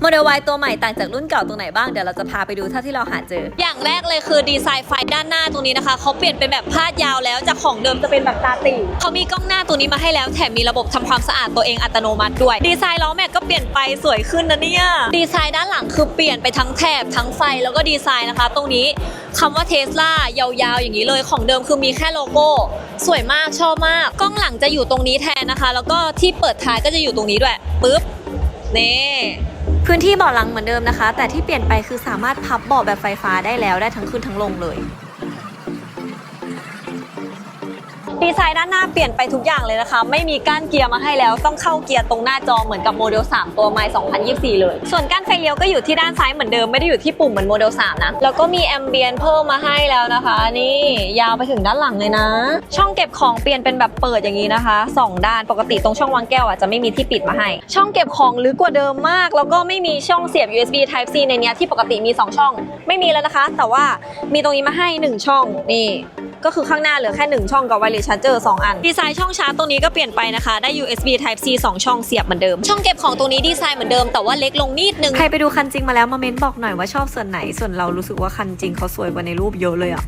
โมเดล Y ตัวใหม่ต่างจากรุ่นเก่าตรงไหนบ้าง เดี๋ยวเราจะพาไปดูเท่าที่เราหาเจอ อย่างแรกเลยคือดีไซน์ไฟด้านหน้าตรงนี้นะคะ เขาเปลี่ยนเป็นแบบพาดยาวแล้วจากของเดิมจะเป็นแบบตาตีเขามีกล้องหน้าตัวนี้มาให้แล้ว แถมมีระบบทำความสะอาดตัวเองอัตโนมัติด้วย ดีไซน์ล้อแม็กก็เปลี่ยนไปสวยขึ้นนะเนี่ย ดีไซน์ด้านหลังคือเปลี่ยนไปทั้งแถบทั้งไฟแล้วก็ดีไซน์นะคะ ตรงนี้คำว่าเทสลายาวๆอย่างนี้เลยของเดิมคือมีแค่โลโก้ สวยมากชอบมาก กล้องหลังจะอยู่ตรงนี้แทนนะคะ แล้วก็ที่เปิดท้ายก็จะอยู่ตรงนี้ด้วยปึ๊บ นี่พื้นที่เบาะหลังเหมือนเดิมนะคะ แต่ที่เปลี่ยนไปคือสามารถพับเบาะแบบไฟฟ้าได้แล้วได้ทั้งขึ้นทั้งลงเลย ดีไซน์ด้านหน้าเปลี่ยนไปทุกอย่างเลยนะคะ ไม่มีก้านเกียร์มาให้แล้วต้องเข้าเกียร์ตรงหน้าจอเหมือนกับโมเดล 3 ตัวไมล์2024 เลย ส่วนก้านไฟเลี้ยวก็อยู่ที่ด้านซ้ายเหมือนเดิมไม่ได้อยู่ที่ปุ่มเหมือนโมเดล 3 นะ แล้วก็มีแอมเบียนเพิ่มมาให้แล้วนะคะ นี่ยาวไปถึงด้านหลังเลยนะ ช่องเก็บของเปลี่ยนเป็นแบบเปิดอย่างนี้นะคะสองด้านปกติตรงช่องวางแก้วอะจะไม่มีที่ปิดมาให้ ช่องเก็บของลึกกว่าเดิมมาก แล้วก็ไม่มีช่องเสียบ USB Type C ในเนี้ยที่ปกติมีสองช่อง ไม่มีแล้วนะคะ แต่ว่ามีตรงนี้มาให้หนึ่งช่องนี่ ก็คือข้างหน้าเหลือแค่ 1 ช่องกับ wireless charger 2 อัน ดีไซน์ช่องชาร์จตรงนี้ก็เปลี่ยนไปนะคะ ได้ USB Type C 2 ช่องเสียบเหมือนเดิม ช่องเก็บของตรงนี้ดีไซน์เหมือนเดิมแต่ว่าเล็กลงนิดนึง ใครไปดูคันจริงมาแล้วมาเม้นบอกหน่อยว่าชอบส่วนไหน ส่วนเรารู้สึกว่าคันจริงเขาสวยกว่าในรูปเยอะเลยอะ